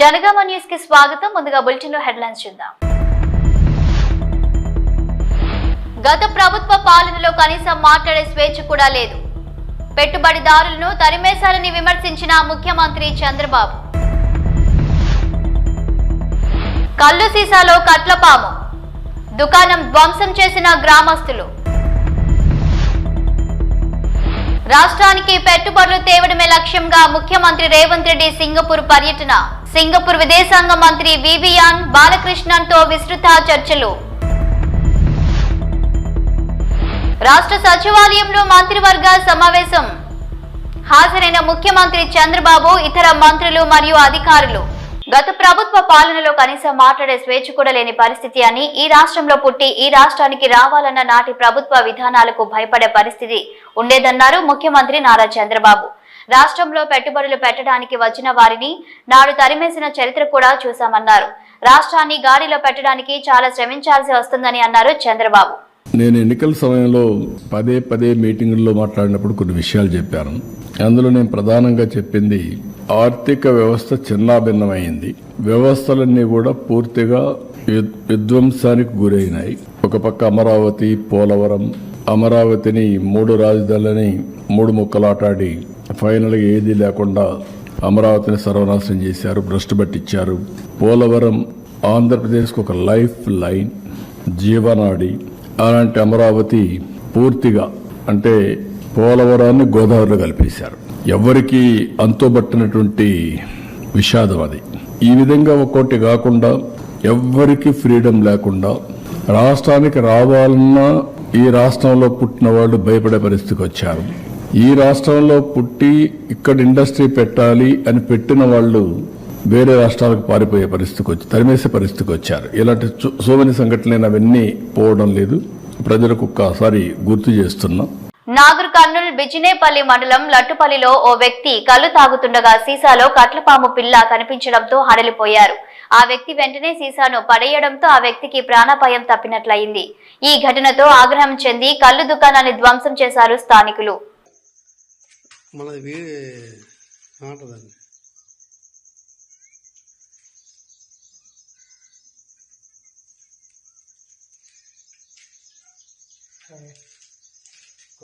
జనగామ న్యూస్కి స్వాగతం. ముందుగా బులెటిన్లో హెడ్లైన్స్ చూద్దాం. గత ప్రభుత్వ పాలనలో కనీసం మాట్లాడే స్వేచ్ఛ కూడా లేదు. పెట్టుబడిదారులను తరిమేశాలని విమర్శించిన ముఖ్యమంత్రి చంద్రబాబు. కల్లు సీసాలో కట్లపాము దుకాణం ధ్వంసం చేసిన గ్రామస్తులు. రాష్ట్రానికి పెట్టుబడులు తేవడమే లక్ష్యంగా ముఖ్యమంత్రి రేవంత్ రెడ్డి సింగపూర్ పర్యటన. సింగపూర్ విదేశాంగ మంత్రి వివియాన్ బాలకృష్ణన్తో విస్తృత చర్చలు. రాష్ట్ర సచివాలయంలో మంత్రివర్గ సమావేశం. హాజరైన ముఖ్యమంత్రి చంద్రబాబు ఇతర మంత్రులు మరియు అధికారులు. గత ప్రభుత్వ పాలనలో కనీసం మాట్లాడే స్వేచ్ఛ కూడా లేని పరిస్థితి అని ఈ రాష్ట్రంలో పుట్టి ఈ రాష్ట్రానికి రావాలన్న నాటి ప్రభుత్వ విధానాలకు భయపడే పరిస్థితి ఉండేదన్నారు ముఖ్యమంత్రి నారా చంద్రబాబు. రాష్ట్రంలో పెట్టుబడులు పెట్టడానికి వచ్చిన వారిని నాడు తరిమేసిన చరిత్ర కూడా చూశామన్నారు. రాష్ట్రాన్ని గాడిలో పెట్టడానికి చాలా శ్రమించాల్సి వస్తుందని అన్నారు చంద్రబాబు. నేను ఎన్నికల సమయంలో పదే పదే మీటింగుల్లో మాట్లాడినప్పుడు కొన్ని విషయాలు చెప్పాను. అందులో నేను ప్రధానంగా చెప్పింది ఆర్థిక వ్యవస్థ చిన్నాభిన్నమైంది. వ్యవస్థలన్నీ కూడా పూర్తిగా విధ్వంసానికి గురైనాయి. ఒక పక్క అమరావతి పోలవరం అమరావతిని మూడు రాజధానులని మూడు ముక్కలాటాడి ఫైనల్గా ఏదీ లేకుండా అమరావతిని సర్వనాశనం చేశారు భ్రష్టు పట్టించారు. పోలవరం ఆంధ్రప్రదేశ్కు ఒక లైఫ్ లైన్ జీవనాడి. అలాంటి అమరావతి పూర్తిగా అంటే పోలవరాన్ని గోదావరిలో కలిపేశారు. ఎవరికి అంతుబట్టినటువంటి విషాదం అది. ఈ విధంగా ఒక్కోటి కాకుండా ఎవ్వరికి ఫ్రీడమ్ లేకుండా రాష్ట్రానికి రావాలన్నా ఈ రాష్ట్రంలో పుట్టిన వాళ్ళు భయపడే పరిస్థితికి వచ్చారు. ఈ రాష్ట్రంలో పుట్టి ఇక్కడ ఇండస్ట్రీ పెట్టాలి అని పెట్టిన వాళ్ళు వేరే రాష్ట్రాలకు పారిపోయే పరిస్థితికి వచ్చి తరిమేసే పరిస్థితికి వచ్చారు. ఇలాంటి సోమని సంఘటనలు అవన్నీ పోవడం లేదు. ప్రజలకు ఒక్కసారి గుర్తు చేస్తున్నాం. నాగర్ కర్నూల్ బిజినేపల్లి మండలం లట్టుపల్లిలో ఓ వ్యక్తి కళ్ళు తాగుతుండగా సీసాలో కట్లపాము పిల్ల కనిపించడంతో హడలిపోయారు. ఆ వ్యక్తి వెంటనే సీసాను పడేయడంతో ఆ వ్యక్తికి ప్రాణాపాయం తప్పినట్లయింది. ఈ ఘటనతో ఆగ్రహం చెంది కళ్ళు దుకాణాన్ని ధ్వంసం చేశారు స్థానికులు. మనది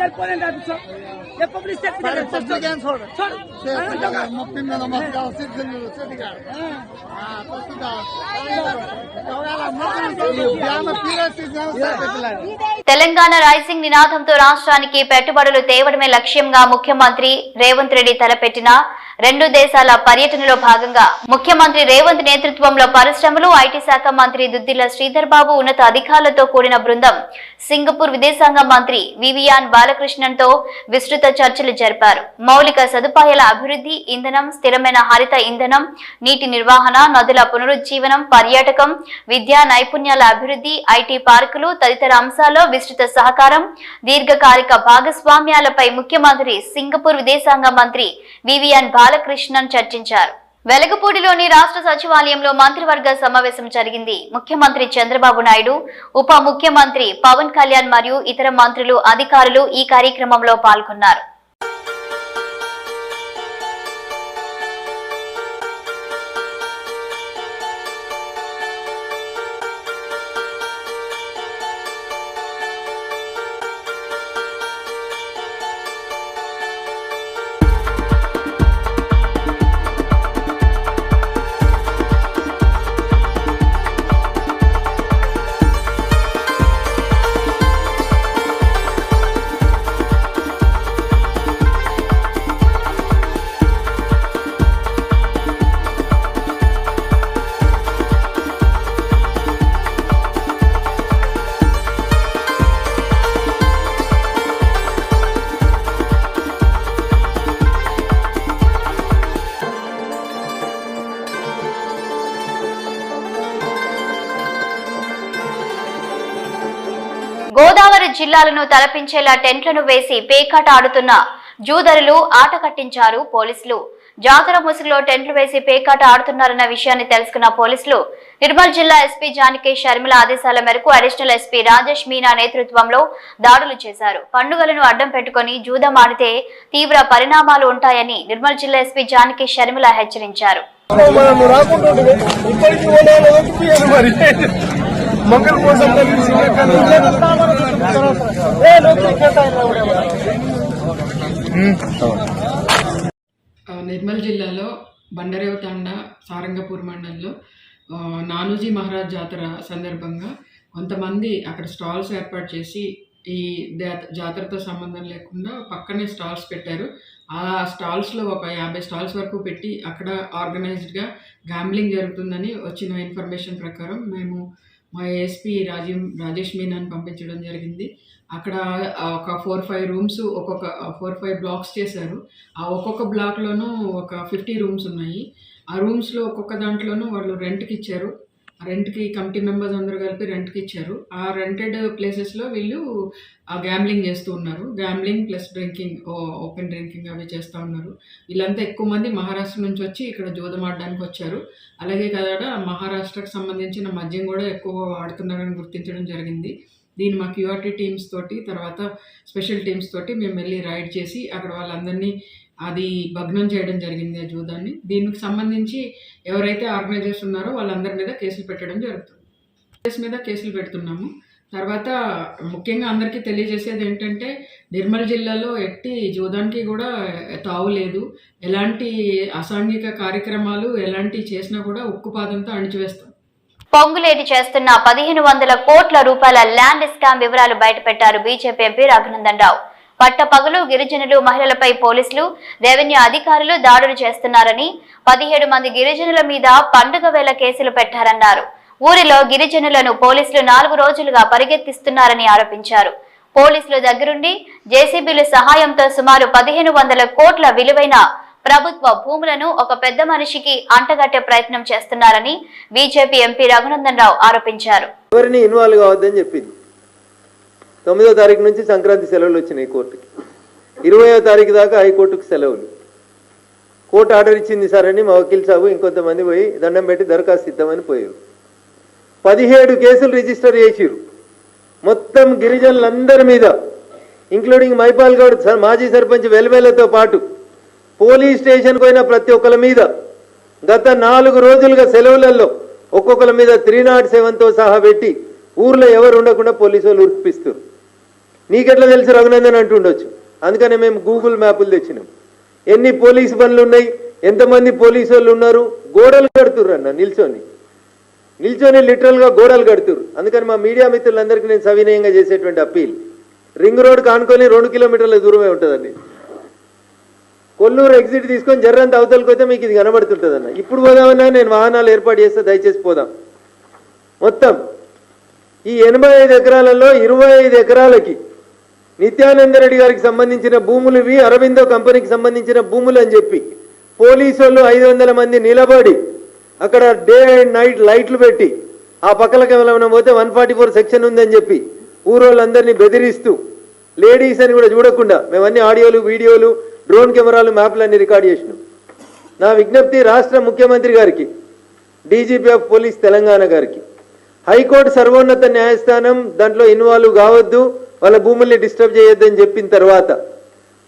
చేరిపోలేం కాదు సార్ తెలంగాణ రైసింగ్ నినాదంతో రాష్ట్రానికి పెట్టుబడులు తేవడమే లక్ష్యంగా ముఖ్యమంత్రి రేవంత్ రెడ్డి తలపెట్టిన రెండు దేశాల పర్యటనలో భాగంగా ముఖ్యమంత్రి రేవంత్ నేతృత్వంలో పరిశ్రమలు ఐటీ శాఖ మంత్రి దుద్దిల శ్రీధర్ బాబు ఉన్నత అధికారులతో కూడిన బృందం సింగపూర్ విదేశాంగ మంత్రి వివియాన్ బాలకృష్ణన్తో విస్తృత చర్చలు జరిపారు. మౌలిక సదుపాయాల అభివృద్ధి ఇంధనం స్థిరమైన హరిత ఇంధనం నీటి నిర్వహణ నదుల పునరుజ్జీవనం పర్యాటకం విద్యా నైపుణ్యాల అభివృద్ధి ఐటీ పార్కులు తదితర అంశాల్లో విస్తృత సహకారం దీర్ఘకాలిక భాగస్వామ్యాలపై ముఖ్యమంత్రి సింగపూర్ విదేశాంగ మంత్రి వివియన్ బాలకృష్ణన్ చర్చించారు. వెలగపూడిలోని రాష్ట్ర సచివాలయంలో మంత్రివర్గ సమావేశం జరిగింది. ముఖ్యమంత్రి చంద్రబాబు నాయుడు ఉప ముఖ్యమంత్రి పవన్ కళ్యాణ్ మరియు ఇతర మంత్రులు అధికారులు ఈ కార్యక్రమంలో పాల్గొన్నారు. జిల్లాలను తలపించేలా టెంట్లను వేసి పేకాట ఆడుతున్న జూదరులు ఆట కట్టించారు పోలీసులు. జాతర ముసుగులో టెంట్లు వేసి పేకాట ఆడుతున్నారన్న విషయాన్ని తెలుసుకున్న పోలీసులు నిర్మల్ జిల్లా ఎస్పీ జానకి షర్మిల ఆదేశాల మేరకు అడిషనల్ ఎస్పీ రాజేష్ మీనా నేతృత్వంలో దాడులు చేశారు. పండుగలను అడ్డం పెట్టుకుని జూదం ఆడితే తీవ్ర పరిణామాలు ఉంటాయని నిర్మల్ జిల్లా ఎస్పీ జానకి షర్మిల హెచ్చరించారు. మంగళ కోసం నిర్మల్ జిల్లాలో బండరేవ తాండా సారంగపూర్ మండలంలో నానుజీ నానూజీ మహారాజ్ జాతర సందర్భంగా కొంతమంది అక్కడ స్టాల్స్ ఏర్పాటు చేసి ఈ జాతరతో సంబంధం లేకుండా పక్కనే స్టాల్స్ పెట్టారు. ఆ స్టాల్స్లో ఒక యాభై స్టాల్స్ వరకు పెట్టి అక్కడ ఆర్గనైజ్డ్గా గ్యాంబ్లింగ్ జరుగుతుందని వచ్చిన ఇన్ఫర్మేషన్ ప్రకారం మేము మా ఏఎస్పీ రాజీ రాజేష్ మీనాని పంపించడం జరిగింది. అక్కడ ఒక ఫోర్ ఫైవ్ రూమ్స్ ఒక్కొక్క ఫోర్ ఫైవ్ బ్లాక్స్ చేశారు. ఆ ఒక్కొక్క బ్లాక్లోనూ ఒక ఫిఫ్టీ రూమ్స్ ఉన్నాయి. ఆ రూమ్స్లో ఒక్కొక్క దాంట్లోనూ వాళ్ళు రెంట్కి ఇచ్చారు. రెంట్కి కమిటీ మెంబర్స్ అందరూ కలిపి రెంట్కి ఇచ్చారు. ఆ రెంటెడ్ ప్లేసెస్లో వీళ్ళు ఆ గ్యాంబ్లింగ్ చేస్తూ ఉన్నారు. Gambling plus drinking open drinking అవి చేస్తూ ఉన్నారు. వీళ్ళంతా ఎక్కువ మంది మహారాష్ట్ర నుంచి వచ్చి ఇక్కడ జూదం ఆడడానికి వచ్చారు. అలాగే కదా మహారాష్ట్రకు సంబంధించిన మద్యం కూడా ఎక్కువ వాడుతున్నారని గుర్తించడం జరిగింది. దీన్ని మా క్యూఆర్టీ టీమ్స్ తోటి తర్వాత స్పెషల్ టీమ్స్ తోటి మేము వెళ్ళి రైడ్ చేసి అక్కడ వాళ్ళందరినీ అది భగ్నం చేయడం జరిగింది ఆ జూదాన్ని. దీనికి సంబంధించి ఎవరైతే ఆర్గనైజర్స్ ఉన్నారో వాళ్ళందరి మీద కేసులు పెట్టడం జరుగుతుంది. కేసు మీద కేసులు పెడుతున్నాము. తర్వాత ముఖ్యంగా అందరికీ తెలియజేసేది ఏంటంటే నిర్మల్ జిల్లాలో ఎట్టి జూదానికి కూడా తావు లేదు. ఎలాంటి అసాంఘిక కార్యక్రమాలు ఎలాంటి చేసినా కూడా ఉక్కుపాదంతో అణిచివేస్తాం. పొంగులేటి చేస్తున్న పదిహేను వందల కోట్ల రూపాయల ల్యాండ్ స్కామ్ వివరాలు బయటపెట్టారు బీజేపీ ఎంపీ రఘునందన్ రావు. పట్టపగలు గిరిజనులు మహిళలపై పోలీసులు రెవెన్యూ అధికారులు దాడులు చేస్తున్నారని పదిహేడు మంది గిరిజనుల మీద పండుగ వేళ కేసులు పెట్టారన్నారు. ఊరిలో గిరిజనులను పోలీసులు నాలుగు రోజులుగా పరిగెత్తిస్తున్నారని ఆరోపించారు. పోలీసులు దగ్గరుండి జేసీబీల సహాయంతో సుమారు పదిహేను వందల కోట్ల విలువైన ప్రభుత్వ భూములను ఒక పెద్ద మనిషికి అంటగట్టే ప్రయత్నం చేస్తున్నారని బీజేపీ ఎంపీ రఘునందన్ రావు ఆరోపించారు. ఎవరిని ఇన్వాల్వ్ కావద్దని చెప్పింది? తొమ్మిదో తారీఖు నుంచి సంక్రాంతి సెలవులు వచ్చినాయి కోర్టుకి. ఇరవయో తారీఖు దాకా హైకోర్టుకు సెలవులు. కోర్టు ఆర్డర్ ఇచ్చింది సరని అని మా వకీల్ సాబు ఇంకొంతమంది పోయి దండం పెట్టి దరఖాస్తు ఇద్దామని పోయారు. పదిహేడు కేసులు రిజిస్టర్ చేసిరు మొత్తం గిరిజనులందరి మీద ఇంక్లూడింగ్ మైపాల్ గౌడ్ మాజీ సర్పంచ్ వెల్వేలతో పాటు పోలీస్ స్టేషన్కి పోయిన ప్రతి ఒక్కరి మీద గత నాలుగు రోజులుగా సెలవులలో ఒక్కొక్కరి మీద త్రీ నాట్ సెవెన్తో సహా పెట్టి ఊర్లో ఎవరు ఉండకుండా పోలీసు వాళ్ళు ఉరిపిస్తారు నీకెట్లా తెలుసు రఘునందన్ అంటుండొచ్చు. అందుకనే మేము గూగుల్ మ్యాపులు తెచ్చినాం. ఎన్ని పోలీసు పనులు ఉన్నాయి? ఎంతమంది పోలీసు వాళ్ళు ఉన్నారు? గోడలు కడుతుర్రు అన్న నిల్చొని. నిల్చొని లిటరల్గా గోడలు కడుతురు అందుకని మా మీడియా మిత్రులందరికీ నేను సవినయంగా చేసేటువంటి అప్పీల్. రింగ్ రోడ్ కానుకొని రెండు కిలోమీటర్ల దూరమే ఉంటుందండి. కొల్లూరు ఎగ్జిట్ తీసుకొని జర్రంత అవతలకి పోతే మీకు ఇది కనబడుతుంటుంది అన్న ఇప్పుడు పోదామన్నా నేను వాహనాలు ఏర్పాటు చేస్తే దయచేసి పోదాం. మొత్తం ఈ ఎనభై ఐదు ఎకరాలలో ఇరవై ఐదు ఎకరాలకి నిత్యానంద రెడ్డి గారికి సంబంధించిన భూములు ఇవి అరవిందో కంపెనీకి సంబంధించిన భూములు అని చెప్పి పోలీసు వాళ్ళు ఐదు వందల మంది నిలబడి అక్కడ డే అండ్ నైట్ లైట్లు పెట్టి ఆ పక్కలకి ఏమైనా పోతే వన్ ఫార్టీ ఫోర్ సెక్షన్ ఉందని చెప్పి ఊరోళ్ళందరినీ బెదిరిస్తూ లేడీస్ అని కూడా చూడకుండా మేమన్నీ ఆడియోలు వీడియోలు డ్రోన్ కెమెరాలు మ్యాప్లు అన్ని రికార్డ్ చేసినాం. నా విజ్ఞప్తి రాష్ట్ర ముఖ్యమంత్రి గారికి డీజీపీ ఆఫ్ పోలీస్ తెలంగాణ గారికి. హైకోర్టు సర్వోన్నత న్యాయస్థానం దాంట్లో ఇన్వాల్వ్ కావద్దు. వాళ్ళ భూముల్ని డిస్టర్బ్ చేయొద్దని చెప్పిన తర్వాత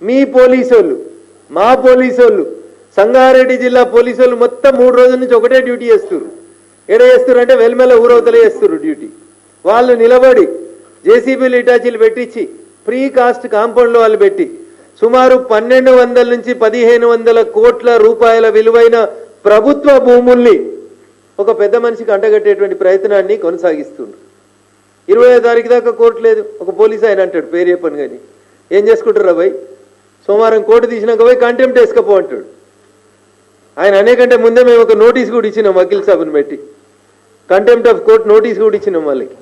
మీ పోలీసోళ్ళు మా పోలీసోళ్ళు సంగారెడ్డి జిల్లా పోలీసోళ్ళు మొత్తం మూడు రోజుల నుంచి ఒకటే డ్యూటీ చేస్తారు ఎడ చేస్తారు అంటే వెల్మెల ఊరవతలే చేస్తారు డ్యూటీ. వాళ్ళు నిలబడి జేసీబీలు ఇటాచీలు పెట్టించి ప్రీ కాస్ట్ కాంపౌండ్లో వాళ్ళు పెట్టి సుమారు పన్నెండు వందల నుంచి పదిహేను వందల కోట్ల రూపాయల విలువైన ప్రభుత్వ భూముల్ని ఒక పెద్ద మనిషికి అంటగట్టేటువంటి ప్రయత్నాన్ని కొనసాగిస్తుండ్రు. ఇరవై తారీఖు దాకా కోర్టు లేదు. ఒక పోలీస్ ఆయన అంటాడు పేరు చెప్పను కానీ. ఏం చేసుకుంటారు భయ్? సోమవారం కోర్టు తీసినాక పోయి కంటెంప్ట్ వేసుకపో అంటాడు. ఆయన అనేకంటే ముందే మేము ఒక నోటీస్ కూడా ఇచ్చినాం వకీల్ సాబుని పెట్టి కంటెంప్ట్ ఆఫ్ కోర్ట్ నోటీస్ కూడా ఇచ్చినాం వాళ్ళకి.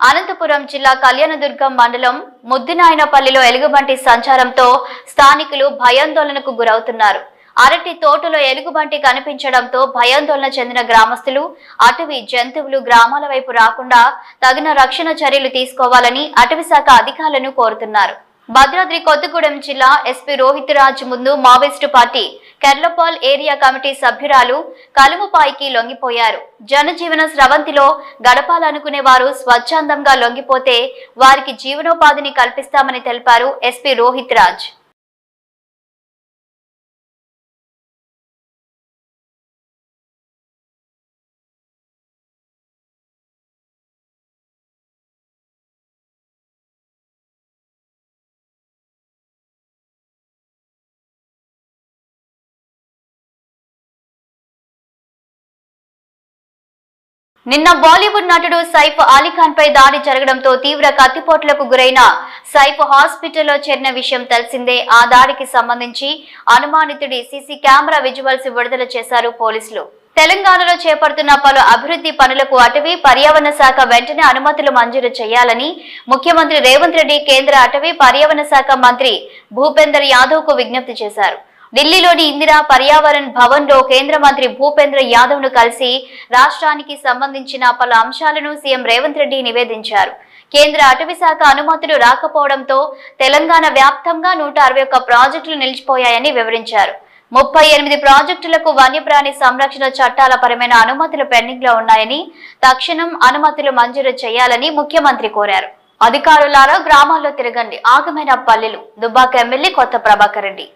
అనంతపురం జిల్లా కళ్యాణదుర్గం మండలం ముద్దినాయనపల్లిలో ఎలుగుబంటి సంచారంతో స్థానికులు భయాందోళనకు గురవుతున్నారు. అరటి తోటలో ఎలుగుబంటి కనిపించడంతో భయాందోళన చెందిన గ్రామస్తులు అటవీ జంతువులు గ్రామాల వైపు రాకుండా తగిన రక్షణ చర్యలు తీసుకోవాలని అటవీ శాఖ అధికారులను కోరుతున్నారు. భద్రాద్రి కొత్తగూడెం జిల్లా ఎస్పీ రోహిత్ రాజ్ ముందు Maoist party Kerlapal area committee సభ్యురాలు కలుముపాయికి లొంగిపోయారు. జనజీవన స్రవంతిలో గడపాలనుకునే వారు స్వచ్ఛందంగా లొంగిపోతే వారికి జీవనోపాధిని కల్పిస్తామని తెలిపారు ఎస్పీ రోహిత్ రాజ్. నిన్న బాలీవుడ్ నటుడు సైఫ్ అలీఖాన్ పై దాడి జరగడంతో తీవ్ర కత్తిపోట్లకు గురైన సైఫ్ హాస్పిటల్లో చేరిన విషయం తెలిసిందే. ఆ దాడికి సంబంధించి అనుమానితుడి సీసీ కెమెరా విజువల్స్ విడుదల చేశారు పోలీసులు. తెలంగాణలో చేపడుతున్న పలు అభివృద్ధి పనులకు అటవీ పర్యావరణ శాఖ వెంటనే అనుమతులు మంజూరు చేయాలని ముఖ్యమంత్రి రేవంత్ రెడ్డి కేంద్ర అటవీ పర్యావరణ శాఖ మంత్రి భూపేందర్ యాదవ్కు విజ్ఞప్తి చేశారు. ఢిల్లీలోని ఇందిరా పర్యావరణ్ భవన్లో కేంద్ర మంత్రి భూపేంద్ర యాదవ్ను కలిసి రాష్ట్రానికి సంబంధించిన పలు అంశాలను సీఎం రేవంత్ రెడ్డి నివేదించారు. కేంద్ర అటవీ శాఖ అనుమతులు రాకపోవడంతో తెలంగాణ వ్యాప్తంగా నూట అరవై ఒక్క ప్రాజెక్టులు నిలిచిపోయాయని వివరించారు. ముప్పై ఎనిమిది ప్రాజెక్టులకు వన్యప్రాణి సంరక్షణ చట్టాల పరమైన అనుమతులు పెండింగ్లో ఉన్నాయని తక్షణం అనుమతులు మంజూరు చేయాలని ముఖ్యమంత్రి కోరారు. అధికారులారా గ్రామాల్లో తిరగండి. ఆగమైన పల్లెలు. దుబ్బాక ఎమ్మెల్యే కొత్త ప్రభాకర్ రెడ్డి.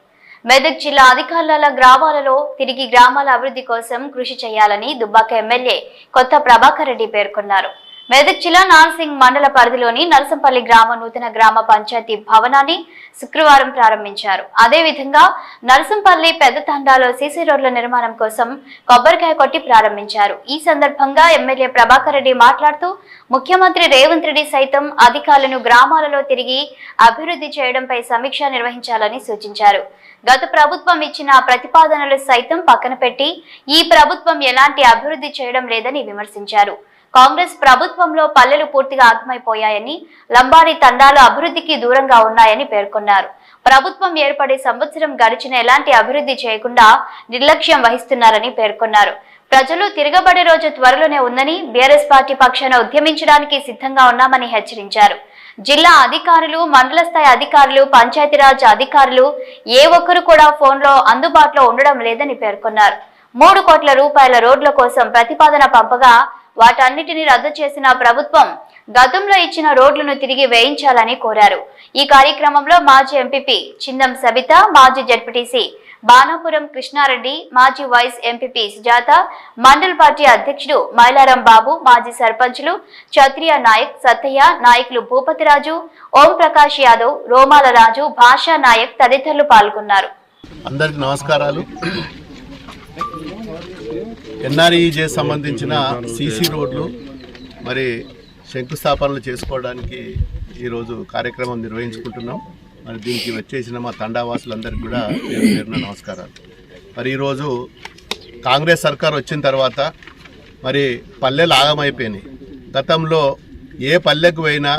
మెదక్ జిల్లా అధికారుల గ్రామాలలో తిరిగి గ్రామాల అభివృద్ధి కోసం కృషి చేయాలని దుబ్బాక ఎమ్మెల్యే కొత్త ప్రభాకర్ రెడ్డి పేర్కొన్నారు. మెదక్ జిల్లా నాన్సింగ్ మండల పరిధిలోని నరసంపల్లి గ్రామ నూతన గ్రామ పంచాయతీ భవనాన్ని శుక్రవారం ప్రారంభించారు. అదేవిధంగా నరసంపల్లి పెద్ద తండాలో సీసీ రోడ్ల నిర్మాణం కోసం కొబ్బరికాయ కొట్టి ప్రారంభించారు. ఈ సందర్భంగా ఎమ్మెల్యే ప్రభాకర్ రెడ్డి మాట్లాడుతూ ముఖ్యమంత్రి రేవంత్ రెడ్డి సైతం అధికారులను గ్రామాలలో తిరిగి అభివృద్ధి చేయడంపై సమీక్ష నిర్వహించాలని సూచించారు. గత ప్రభుత్వం ఇచ్చిన ప్రతిపాదనలు సైతం పక్కన పెట్టి ఈ ప్రభుత్వం ఎలాంటి అభివృద్ధి చేయడం లేదని విమర్శించారు. కాంగ్రెస్ ప్రభుత్వంలో పల్లెలు పూర్తిగా ఆగమైపోయాయని లంబాడి తండాలు అభివృద్ధికి దూరంగా ఉన్నాయని పేర్కొన్నారు. ప్రభుత్వం ఏర్పడే సంవత్సరం గడిచిన ఎలాంటి అభివృద్ధి చేయకుండా నిర్లక్ష్యం వహిస్తున్నారని పేర్కొన్నారు. ప్రజలు తిరగబడే రోజు త్వరలోనే ఉందని బీఆర్ఎస్ పార్టీ పక్షాన ఉద్యమించడానికి సిద్ధంగా ఉన్నామని హెచ్చరించారు. జిల్లా అధికారులు మండల స్థాయి అధికారులు పంచాయతీరాజ్ అధికారులు ఏ ఒక్కరు కూడా ఫోన్లో అందుబాటులో ఉండడం లేదని పేర్కొన్నారు. మూడు కోట్ల రూపాయల రోడ్ల కోసం ప్రతిపాదన పంపగా వాటన్నిటిని రద్దు చేసిన ప్రభుత్వం గతంలో ఇచ్చిన రోడ్లను తిరిగి వేయించాలని కోరారు. ఈ కార్యక్రమంలో మాజీ ఎంపీపీ చిందం సబిత మాజీ జడ్పీటీసీ బాణాపురం కృష్ణారెడ్డి మాజీ vice MPP Sujatha mandal party అధ్యక్షుడు మైలారం బాబు మాజీ సర్పంచులు క్షత్రియ నాయక్ సత్తయ్య నాయకులు భూపతిరాజు ఓం ప్రకాష్ యాదవ్ రోమాల రాజు భాషా నాయక్ తదితరులు పాల్గొన్నారు. అందరికి నమస్కారాలు. ఎన్ఆర్ఈజే సంబంధించిన సీసీ రోడ్లు మరి శంకుస్థాపనలు చేసుకోవడానికి ఈరోజు కార్యక్రమం నిర్వహించుకుంటున్నాం. మరి దీనికి వచ్చేసిన మా తండావాసులందరికీ కూడా నేను పేరున నమస్కారాలు. మరి ఈరోజు కాంగ్రెస్ సర్కార్ వచ్చిన తర్వాత మరి పల్లెలు ఆగమైపోయినాయి గతంలో ఏ పల్లెకు పోయినా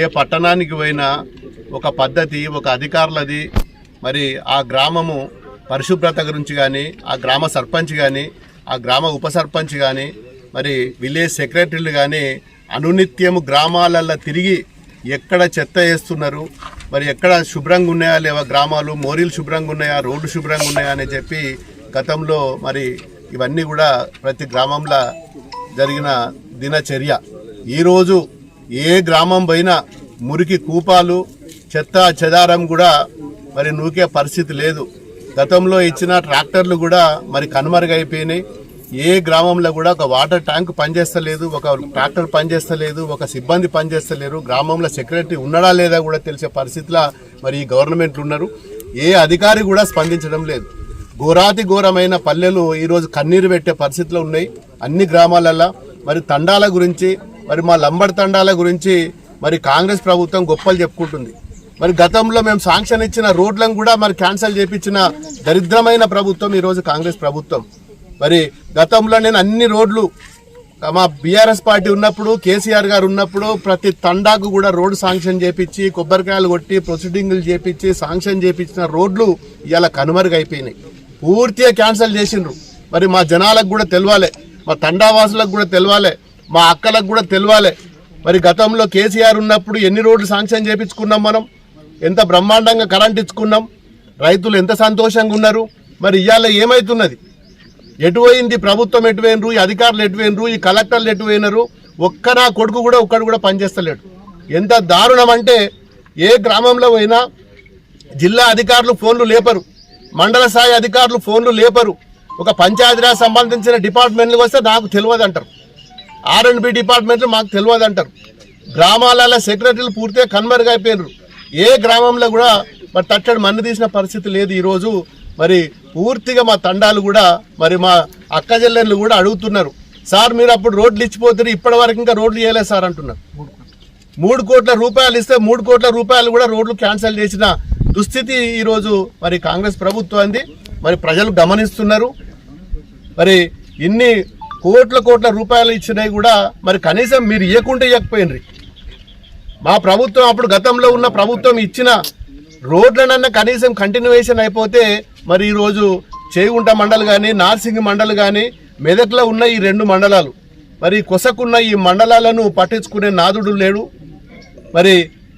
ఏ పట్టణానికి పోయినా ఒక పద్ధతి ఒక అధికారులది. మరి ఆ గ్రామము పరిశుభ్రత గురించి కానీ ఆ గ్రామ సర్పంచ్ కానీ ఆ గ్రామ ఉప సర్పంచ్ కానీ మరి విలేజ్ సెక్రటరీలు కానీ అనునిత్యము గ్రామాలల్లో తిరిగి ఎక్కడ చెత్త వేస్తున్నారు మరి ఎక్కడ శుభ్రంగా ఉన్నాయా లేవా గ్రామాలు మోరీలు శుభ్రంగా ఉన్నాయా రోడ్లు శుభ్రంగా ఉన్నాయా అని చెప్పి గతంలో మరి ఇవన్నీ కూడా ప్రతి గ్రామంలో జరిగిన దినచర్య. ఈరోజు ఏ గ్రామం పోయినా మురికి కూపాలు చెత్త చెదారం కూడా మరి నూకే పరిస్థితి లేదు. గతంలో ఇచ్చిన ట్రాక్టర్లు కూడా మరి కనుమరుగైపోయినాయి. ఏ గ్రామంలో కూడా ఒక వాటర్ ట్యాంక్ పనిచేస్తలేదు ఒక ట్రాక్టర్ పనిచేస్తలేదు ఒక సిబ్బంది పనిచేస్తలేరు గ్రామంలో సెక్రటరీ ఉన్నాడా లేదా కూడా తెలిసే పరిస్థితిలో మరి ఈ గవర్నమెంట్లు ఉన్నారు. ఏ అధికారి కూడా స్పందించడం లేదు. ఘోరాతి ఘోరమైన పల్లెలు ఈరోజు కన్నీరు పెట్టే పరిస్థితులు ఉన్నాయి. అన్ని గ్రామాలలో మరి తండాల గురించి మరి మా లంబడి తండాల గురించి మరి కాంగ్రెస్ ప్రభుత్వం గొప్పలు చెప్పుకుంటుంది. మరి గతంలో మేము శాంక్షన్ ఇచ్చిన రోడ్లను కూడా మరి క్యాన్సిల్ చేపించిన దరిద్రమైన ప్రభుత్వం ఈరోజు కాంగ్రెస్ ప్రభుత్వం. మరి గతంలో నేను అన్ని రోడ్లు మా బీఆర్ఎస్ పార్టీ ఉన్నప్పుడు కేసీఆర్ గారు ఉన్నప్పుడు ప్రతి తండాకు కూడా రోడ్డు శాంక్షన్ చేపించి కొబ్బరికాయలు కొట్టి ప్రొసీడింగ్లు చేపించి శాంక్షన్ చేపించిన రోడ్లు ఇవాళ కనుమరుగైపోయినాయి. పూర్తిగా క్యాన్సిల్ చేసిండ్రు. మరి మా జనాలకు కూడా తెలవాలి మా తండావాసులకు కూడా తెలవాలి మా అక్కలకు కూడా తెలవాలి. మరి గతంలో కేసీఆర్ ఉన్నప్పుడు ఎన్ని రోడ్లు శాంక్షన్ చేపించుకున్నాం మనం? ఎంత బ్రహ్మాండంగా కరెంట్ ఇచ్చుకున్నాం? రైతులు ఎంత సంతోషంగా ఉన్నారు? మరి ఇవాళ ఏమవుతున్నది ఎటుపోయింది ప్రభుత్వం ఎటు ఈ అధికారులు ఎటువైనరు ఈ కలెక్టర్లు ఎటువైనరు ఒక్క నా కొడుకు కూడా ఒక్కడు కూడా పనిచేస్తలేడు. ఎంత దారుణం అంటే ఏ గ్రామంలో పోయినా జిల్లా అధికారులు ఫోన్లు లేపరు. మండల స్థాయి అధికారులు ఫోన్లు లేపరు. ఒక పంచాయతీరాజ్ సంబంధించిన డిపార్ట్మెంట్లకు వస్తే నాకు తెలియదు అంటారు ఆర్ అండ్ బి డిపార్ట్మెంట్లు మాకు తెలియదు అంటారు గ్రామాలలో సెక్రటరీలు పూర్తిగా కన్మరుగైపోయినారు. ఏ గ్రామంలో కూడా మరి తట్టడి మన్ను తీసిన పరిస్థితి లేదు ఈరోజు మరి పూర్తిగా మా తండాలు కూడా మరి మా అక్క చెల్లెళ్ళు కూడా అడుగుతున్నారు. సార్ మీరు అప్పుడు రోడ్లు ఇచ్చిపోతారు ఇప్పటి వరకు ఇంకా రోడ్లు చేయలేదు సార్ అంటున్నారు. మూడు కోట్ల రూపాయలు ఇస్తే మూడు కోట్ల రూపాయలు కూడా రోడ్లు క్యాన్సిల్ చేసిన దుస్థితి ఈరోజు మరి కాంగ్రెస్ ప్రభుత్వాన్ని మరి ప్రజలు గమనిస్తున్నారు. మరి ఇన్ని కోట్ల కోట్ల రూపాయలు ఇచ్చినాయి కూడా మరి కనీసం మీరు ఇవ్వకుంటే ఇవ్వకపోయినరు మా ప్రభుత్వం అప్పుడు గతంలో ఉన్న ప్రభుత్వం ఇచ్చిన రోడ్లనన్నా కనీసం కంటిన్యూవేషన్ అయిపోతే మరి ఈరోజు చేగుంట మండలి కానీ నార్సింగ్ మండలి కానీ మెదక్లో ఉన్న ఈ రెండు మండలాలు. మరి కొసకున్న ఈ మండలాలను పట్టించుకునే నాదుడు లేడు. మరి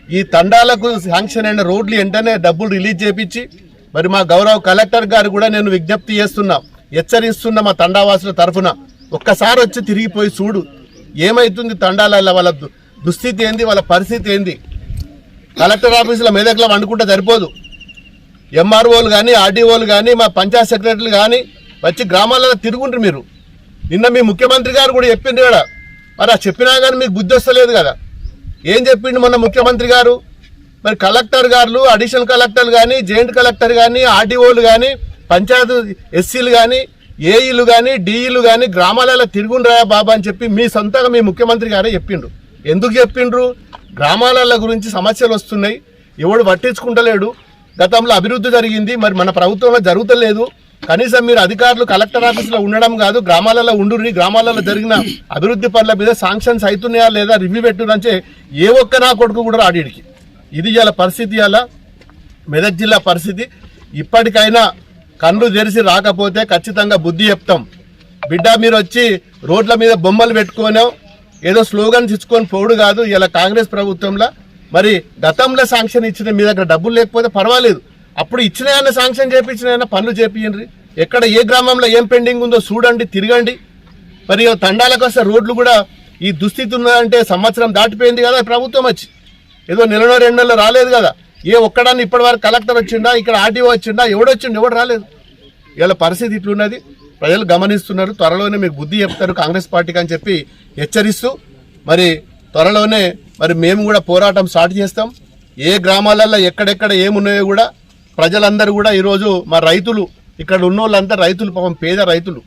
ఈ తండాలకు శాంక్షన్ అయిన రోడ్లు వెంటనే డబ్బులు రిలీజ్ చేపించి మరి మా గౌరవ కలెక్టర్ గారు కూడా నేను విజ్ఞప్తి చేస్తున్నా హెచ్చరిస్తున్న మా తండావాసుల తరఫున. ఒక్కసారి వచ్చి తిరిగిపోయి చూడు. ఏమైతుంది తండాల వాళ్ళ దుస్థితి ఏంది? వాళ్ళ పరిస్థితి ఏంది? కలెక్టర్ ఆఫీసులో మెదక్లో వండుకుంటే సరిపోదు. ఎంఆర్ఓలు కానీ ఆర్డీఓలు కానీ మా పంచాయత్ సెక్రటరీలు కానీ వచ్చి గ్రామాలలో తిరుగుంటారు మీరు. నిన్న మీ ముఖ్యమంత్రి గారు కూడా చెప్పిండ్రు కదా మరి ఆ చెప్పినా కానీ మీకు బుద్ధి వస్తలేదు కదా. ఏం చెప్పిండు మొన్న ముఖ్యమంత్రి గారు? మరి కలెక్టర్ గారు అడిషనల్ కలెక్టర్లు కానీ జాయింట్ కలెక్టర్ కానీ ఆర్డీఓలు కానీ పంచాయత్ ఎస్సీలు కానీ ఏఈలు కానీ డిఈలు కానీ గ్రామాలలో తిరుగుండ్రా బాబా అని చెప్పి మీ సొంతంగా మీ ముఖ్యమంత్రి గారే చెప్పిండు. ఎందుకు చెప్పిండ్రు? గ్రామాల గురించి సమస్యలు వస్తున్నాయి. ఎవడు పట్టించుకుంటలేడు. గతంలో అభివృద్ధి జరిగింది మరి మన ప్రభుత్వంలో జరుగుతలేదు. కనీసం మీరు అధికారులు కలెక్టర్ ఆఫీస్లో ఉండడం కాదు గ్రామాలలో ఉండుర్రి గ్రామాలలో జరిగిన అభివృద్ధి పనుల మీద శాంక్షన్స్ అవుతున్నాయా లేదా రివ్యూ పెట్టునంటే ఏ ఒక్క నా కొడుకు కూడా రాడిడికి. ఇది ఇలా పరిస్థితి అలా మెదక్ జిల్లా పరిస్థితి. ఇప్పటికైనా కన్ను తెరిసి రాకపోతే ఖచ్చితంగా బుద్ధి చెప్తాం. బిడ్డ మీరు వచ్చి రోడ్ల మీద బొమ్మలు పెట్టుకోనో ఏదో స్లోగన్స్ ఇచ్చుకొని పోడు కాదు ఇలా కాంగ్రెస్ ప్రభుత్వంలో మరి గతంలో శాంక్షన్ ఇచ్చిన మీ దగ్గర డబ్బులు లేకపోతే పర్వాలేదు. అప్పుడు ఇచ్చినాయన్న శాంక్షన్ చేపించినాయన్న పనులు చేపియండి ఎక్కడ ఏ గ్రామంలో ఏం పెండింగ్ ఉందో చూడండి తిరగండి. మరి తండాలకు వస్తే రోడ్లు కూడా ఈ దుస్థితి ఉన్నదంటే సంవత్సరం దాటిపోయింది కదా ప్రభుత్వం వచ్చి. ఏదో నెలలో రెండు నెలలు రాలేదు కదా. ఏ ఒక్కడాన్ని ఇప్పటివరకు కలెక్టర్ వచ్చిండా ఇక్కడ ఆర్టీఓ వచ్చిండా ఎవడొచ్చిండు ఎవడు రాలేదు. ఇలా పరిస్థితి ఇట్లున్నది. ప్రజలు గమనిస్తున్నారు. త్వరలోనే మీకు బుద్ధి చెప్తారు కాంగ్రెస్ పార్టీకి అని చెప్పి హెచ్చరిస్తూ మరి త్వరలోనే మరి మేము కూడా పోరాటం స్టార్ట్ చేస్తాం. ఏ గ్రామాలలో ఎక్కడెక్కడ ఏమున్నాయో కూడా ప్రజలందరూ కూడా ఈరోజు మా రైతులు ఇక్కడ ఉన్న వాళ్ళంతా రైతులు పాపం పేద రైతులు.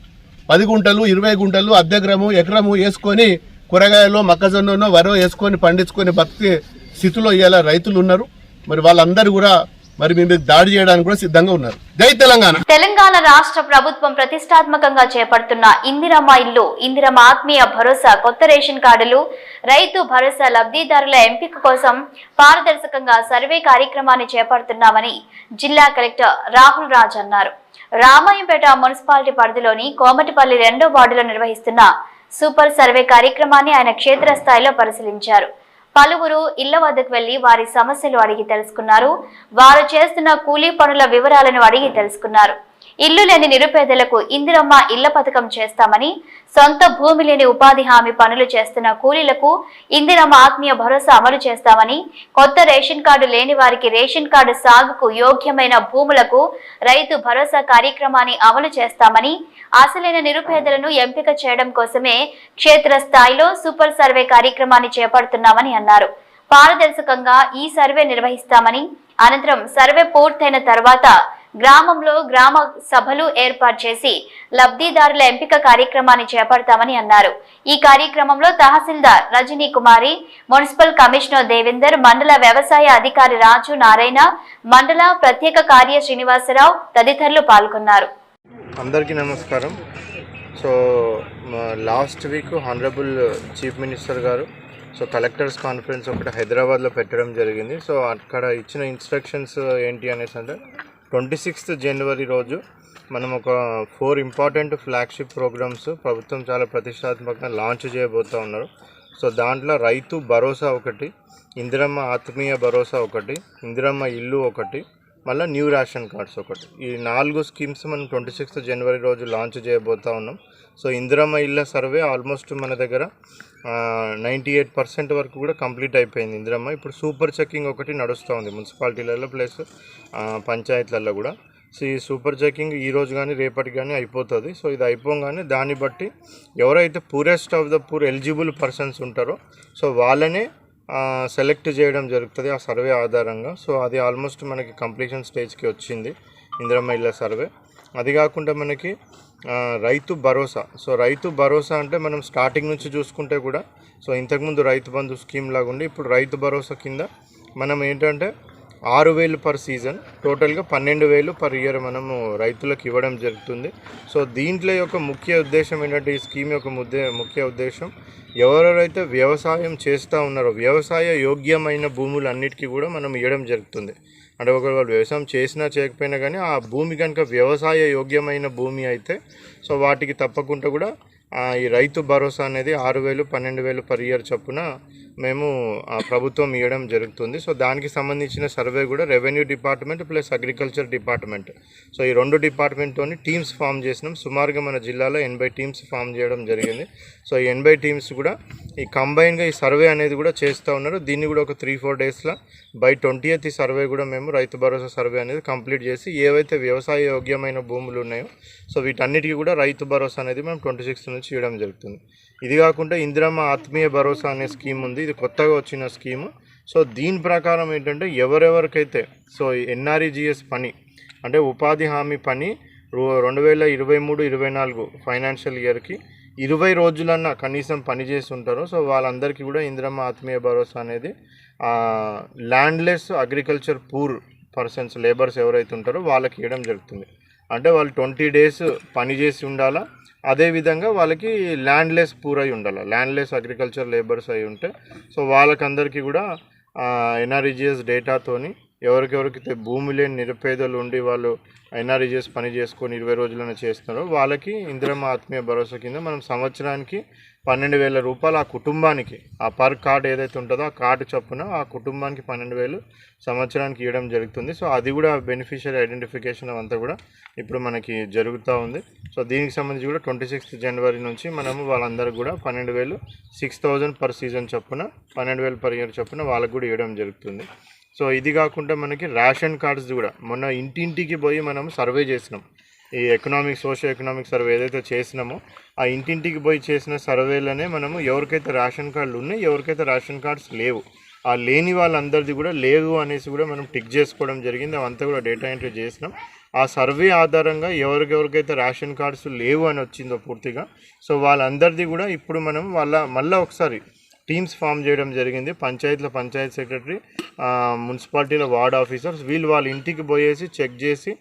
పది గుంటలు ఇరవై గుంటలు అర్ధగ్రము ఎకరము వేసుకొని కూరగాయలు మొక్కజొన్ననో వరో వేసుకొని పండించుకొని బతికే స్థితిలో ఇవాళ రైతులు ఉన్నారు. మరి వాళ్ళందరూ కూడా మరి మీ మీద దాడి చేయడానికి కూడా సిద్ధంగా ఉన్నారు. జై తెలంగాణ. తెలంగాణ రాష్ట్ర ప్రభుత్వం ప్రతిష్టాత్మకంగా చేపడుతున్న ఇందిరమ్మ ఇల్లు ఇందిరమ్మ ఆత్మీయ భరోసా కొత్త రేషన్ కార్డులు రైతు భరోసా లబ్ధిదారుల ఎంపిక కోసం పారదర్శకంగా సర్వే కార్యక్రమాన్ని చేపడుతున్నామని జిల్లా కలెక్టర్ రాహుల్ రాజ్ అన్నారు. రామాయంపేట మున్సిపాలిటీ పరిధిలోని కోమటిపల్లి రెండో వార్డులో నిర్వహిస్తున్న సూపర్ సర్వే కార్యక్రమాన్ని ఆయన క్షేత్రస్థాయిలో పరిశీలించారు. పలువురు ఇళ్ళ వద్దకు వెళ్ళి వారి సమస్యలు అడిగి తెలుసుకున్నారు. వారు చేస్తున్న కూలీ పనుల వివరాలను అడిగి తెలుసుకున్నారు. ఇల్లు లేని నిరుపేదలకు ఇందిరమ్మ ఇళ్ళ పథకం చేస్తామని సొంత భూమి లేని ఉపాధి హామీ పనులు చేస్తున్న కూలీలకు ఇందిరమ్మ ఆత్మీయ భరోసా అమలు చేస్తామని కొత్త రేషన్ కార్డు లేని వారికి రేషన్ కార్డు సాగుకు యోగ్యమైన భూములకు రైతు భరోసా కార్యక్రమాన్ని అమలు చేస్తామని అసలైన నిరుపేదలను ఎంపిక చేయడం కోసమే క్షేత్రస్థాయిలో సూపర్ సర్వే కార్యక్రమాన్ని చేపడుతున్నామని అన్నారు. పారదర్శకంగా ఈ సర్వే నిర్వహిస్తామని అనంతరం సర్వే పూర్తయిన తర్వాత గ్రామంలో గ్రామ సభలు ఏర్పాటు చేసి లబ్ధిదారుల ఎంపిక కార్యక్రమాన్ని చేపడతామని అన్నారు. ఈ కార్యక్రమంలో తహసీల్దార్ రజనీ కుమారి మున్సిపల్ కమిషనర్ దేవేందర్ మండల వ్యవసాయ అధికారి రాజు నారాయణ మండల ప్రత్యేక కార్య శ్రీనివాసరావు తదితరులు పాల్గొన్నారు. అందరికీ నమస్కారం. So last week honourable chief minister గారు సో కలెక్టర్స్ కాన్ఫరెన్స్ ఒకటి హైదరాబాద్లో పెట్టడం జరిగింది. సో అక్కడ ఇచ్చిన ఇన్స్ట్రక్షన్స్ ఏంటి అనేసి అంటే ట్వంటీ సిక్స్త్ జనవరి రోజు మనం ఒక ఫోర్ ఇంపార్టెంట్ ఫ్లాగ్షిప్ ప్రోగ్రామ్స్ ప్రభుత్వం చాలా ప్రతిష్టాత్మకంగా లాంచ్ చేయబోతూ ఉన్నారు. సో దాంట్లో రైతు భరోసా ఒకటి ఇందిరమ్మ ఆత్మీయ భరోసా ఒకటి ఇందిరమ్మ ఇల్లు ఒకటి మళ్ళీ న్యూ రేషన్ కార్డ్స్ ఒకటి. ఈ నాలుగు స్కీమ్స్ మనం ట్వంటీ సిక్స్త్ జనవరి రోజు లాంచ్ చేయబోతా ఉన్నాం. సో ఇందిరమ్మ ఇళ్ళ సర్వే ఆల్మోస్ట్ మన దగ్గర నైంటీ ఎయిట్ పర్సెంట్ వరకు కూడా కంప్లీట్ అయిపోయింది ఇందిరమ్మ. ఇప్పుడు సూపర్ చెక్కింగ్ ఒకటి నడుస్తూ ఉంది మున్సిపాలిటీలలో ప్లస్ పంచాయతీలలో కూడా. సో ఈ సూపర్ చెకింగ్ ఈ రోజు కానీ రేపటి కానీ అయిపోతుంది. సో ఇది అయిపోగానే దాన్ని బట్టి ఎవరైతే poorest of the poor eligible persons ఉంటారో సో వాళ్ళనే సెలెక్ట్ చేయడం జరుగుతుంది ఆ సర్వే ఆధారంగా. సో అది ఆల్మోస్ట్ మనకి కంప్లీషన్ స్టేజ్కి వచ్చింది. ఇందిరమ్మ ఇళ్ళ సర్వే అది కాకుండా మనకి రైతు భరోసా. సో రైతు భరోసా అంటే మనం స్టార్టింగ్ నుంచి చూసుకుంటే కూడా సో ఇంతకుముందు రైతు బంధు స్కీమ్ లాగా ఉండి ఇప్పుడు రైతు భరోసా కింద మనం ఏంటంటే ఆరు వేలు పర్ సీజన్. టోటల్గా పన్నెండు వేలు పర్ ఇయర్ మనము రైతులకు ఇవ్వడం జరుగుతుంది. సో దీంట్లో యొక్క ముఖ్య ఉద్దేశం ఏంటంటే ఈ స్కీమ్ యొక్క ముద్దే ముఖ్య ఉద్దేశం ఎవరెవరైతే వ్యవసాయం చేస్తూ ఉన్నారో వ్యవసాయ యోగ్యమైన భూములన్నిటికీ కూడా మనం ఇవ్వడం జరుగుతుంది. అంటే ఒకవేళ వాళ్ళు వ్యవసాయం చేసినా చేయకపోయినా కానీ ఆ భూమి కనుక వ్యవసాయ యోగ్యమైన భూమి అయితే సో వాటికి తప్పకుండా కూడా ఈ రైతు భరోసా అనేది ఆరు వేలు పన్నెండు వేలు పర్ ఇయర్ చొప్పున మేము ఆ, ప్రభుత్వం ఇవ్వడం జరుగుతుంది. సో దానికి సంబంధించిన సర్వే కూడా revenue department plus agriculture department. So ఈ రెండు డిపార్ట్మెంట్తో టీమ్స్ ఫామ్ చేసినాం. సుమారుగా మన జిల్లాలో ఎనభై టీమ్స్ ఫామ్ చేయడం జరిగింది. సో ఈ ఎనభై టీమ్స్ కూడా ఈ కంబైన్గా ఈ సర్వే అనేది కూడా చేస్తూ ఉన్నారు. దీన్ని కూడా ఒక త్రీ ఫోర్ డేస్లో బై ట్వంటీ ఈ సర్వే కూడా మేము రైతు భరోసా సర్వే అనేది కంప్లీట్ చేసి ఏవైతే వ్యవసాయ యోగ్యమైన భూములు ఉన్నాయో సో వీటన్నిటికీ కూడా రైతు భరోసా అనేది మేము ట్వంటీ సిక్స్త్ నుంచి ఇవ్వడం జరుగుతుంది. ఇది కాకుండా ఇందిరమ్మ ఆత్మీయ భరోసా అనే స్కీమ్ ఉంది. ఇది కొత్తగా వచ్చిన స్కీము. సో దీని ప్రకారం ఏంటంటే ఎవరెవరికైతే సో ఎన్ఆర్ఈజిఎస్ పని అంటే ఉపాధి హామీ పని రో- రెండు వేల ఇరవై మూడు ఇరవై నాలుగు ఫైనాన్షియల్ ఇయర్కి ఇరవై రోజులన్నా కనీసం పని చేసి ఉంటారో సో వాళ్ళందరికీ కూడా ఇందిరమ్మ ఆత్మీయ భరోసా అనేది landless agriculture poor persons labours ఎవరైతే ఉంటారో వాళ్ళకి ఇవ్వడం జరుగుతుంది. అంటే వాళ్ళు ట్వంటీ డేస్ పని చేసి ఉండాలా అదేవిధంగా వాళ్ళకి ల్యాండ్లెస్ పూర్ అయి ఉండాలి. ల్యాండ్లెస్ అగ్రికల్చర్ లేబర్స్ అయి ఉంటే సో వాళ్ళకందరికీ కూడా ఎన్ఆర్ఈజిఎస్ డేటాతోని ఎవరికెవరికైతే భూమి లేని నిరుపేదలు ఉండి వాళ్ళు ఎన్ఆర్ఈజిఎస్ పని చేసుకొని ఇరవై రోజులను చేస్తున్నారో వాళ్ళకి ఇందిరమ్మ ఆత్మీయ భరోసా కింద మనం సంవత్సరానికి పన్నెండు వేల రూపాయలు ఆ కుటుంబానికి ఆ పర్ కార్డ్ ఏదైతే ఉంటుందో ఆ కార్డు చొప్పున ఆ కుటుంబానికి పన్నెండు వేలు సంవత్సరానికి ఇవ్వడం జరుగుతుంది. సో అది కూడా బెనిఫిషియరీ ఐడెంటిఫికేషన్ అంతా కూడా ఇప్పుడు మనకి జరుగుతూ ఉంది. సో దీనికి సంబంధించి కూడా ట్వంటీ సిక్స్త్ జనవరి నుంచి మనము వాళ్ళందరికీ కూడా పన్నెండు వేలు సిక్స్ థౌజండ్ పర్ సీజన్ చొప్పున పన్నెండు వేలు పర్ ఇయర్ చొప్పున వాళ్ళకు కూడా ఇవ్వడం జరుగుతుంది. సో ఇది కాకుండా మనకి రేషన్ కార్డ్స్ కూడా మొన్న ఇంటింటికి పోయి మనం సర్వే చేసినాం. ఈ ఎకనామిక్ సోషల్ ఎకనామిక్ సర్వే ఏదైతే చేసినామో ఆ ఇంటింటికి పోయి చేసిన సర్వేలోనే మనము ఎవరికైతే రేషన్ కార్డులు ఉన్నాయి ఎవరికైతే రేషన్ కార్డ్స్ లేవు ఆ లేని వాళ్ళందరిది కూడా లేవు అనేసి కూడా మనం టిక్ చేసుకోవడం జరిగింది. అవంతా కూడా డేటా ఎంట్రీ చేసినాం. ఆ సర్వే ఆధారంగా ఎవరికెవరికైతే రేషన్ కార్డ్స్ లేవు అని వచ్చిందో పూర్తిగా సో వాళ్ళందరిది కూడా ఇప్పుడు మనం వాళ్ళ మళ్ళీ ఒకసారి టీమ్స్ ఫామ్ చేయడం జరిగింది. పంచాయతీలో పంచాయత్ సెక్రటరీ మున్సిపాలిటీలో వార్డ్ ఆఫీసర్స్ వీళ్ళు వాళ్ళ ఇంటికి పోయేసి చెక్ చేసి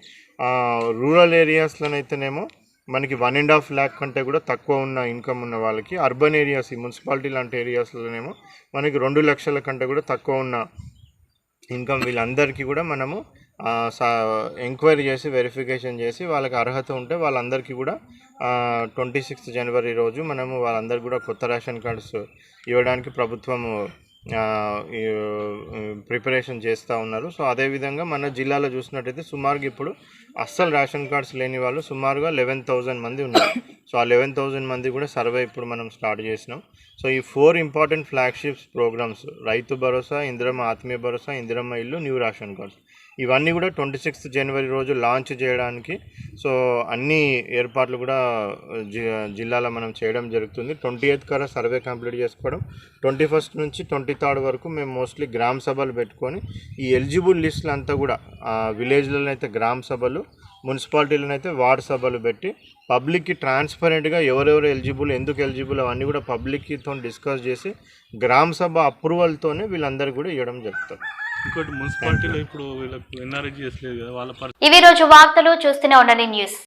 రూరల్ ఏరియాస్లోనైతేనేమో మనకి వన్ అండ్ హాఫ్ ల్యాక్ కంటే కూడా తక్కువ ఉన్న ఇన్కమ్ ఉన్న వాళ్ళకి అర్బన్ ఏరియాస్ ఈ మున్సిపాలిటీ లాంటి ఏరియాస్లోనేమో మనకి రెండు లక్షల కంటే కూడా తక్కువ ఉన్న ఇన్కమ్ వీళ్ళందరికీ కూడా మనము ఎంక్వైరీ చేసి వెరిఫికేషన్ చేసి వాళ్ళకి అర్హత ఉంటే వాళ్ళందరికీ కూడా ట్వంటీ సిక్స్త్ జనవరి రోజు మనము వాళ్ళందరికీ కూడా కొత్త రేషన్ కార్డ్స్ ఇవ్వడానికి ప్రభుత్వము ప్రిపరేషన్ చేస్తూ ఉన్నారు. సో అదేవిధంగా మన జిల్లాలో చూసినట్టయితే సుమారుగా ఇప్పుడు అస్సలు రేషన్ కార్డ్స్ లేని వాళ్ళు సుమారుగా లెవెన్ థౌజండ్ మంది ఉన్నారు. సో ఆ లెవెన్ థౌజండ్ మంది కూడా సర్వే ఇప్పుడు మనం స్టార్ట్ చేసినాం. సో ఈ four important flagships programmes Rythu Bharosa Indiramma Atmiya భరోసా ఇందిరమ్మ ఇల్లు న్యూ రేషన్ కార్డ్స్. ఇవన్నీ కూడా ట్వంటీ సిక్స్త్ జనవరి రోజు లాంచ్ చేయడానికి. సో అన్ని ఏర్పాట్లు కూడా జి జిల్లాలో మనం చేయడం జరుగుతుంది. ట్వంటీ ఎయిత్ కర సర్వే కంప్లీట్ చేసుకోవడం. ట్వంటీ ఫస్ట్ నుంచి ట్వంటీ థర్డ్ వరకు మేము మోస్ట్లీ గ్రామ సభలు పెట్టుకొని ఈ ఎలిజిబుల్ లిస్టులు అంతా కూడా విలేజ్లలో అయితే గ్రామ సభలు మున్సిపాలిటీలను అయితే వార్డ్ సభలు పెట్టి పబ్లిక్కి ట్రాన్స్పరెంట్గా ఎవరెవరు ఎలిజిబుల్ ఎందుకు ఎలిజిబుల్ అవన్నీ కూడా పబ్లిక్తో డిస్కస్ చేసి గ్రామ సభ అప్రూవల్తోనే వీళ్ళందరూ కూడా ఇవ్వడం జరుగుతుంది. ఇంకోటి మున్సిపాలిటీలో ఇప్పుడు వీళ్ళకి ఎన్ఆర్ఐ లేదు కదా వాళ్ళ ఇవి రోజు వార్తలు చూస్తూనే ఉండండి న్యూస్.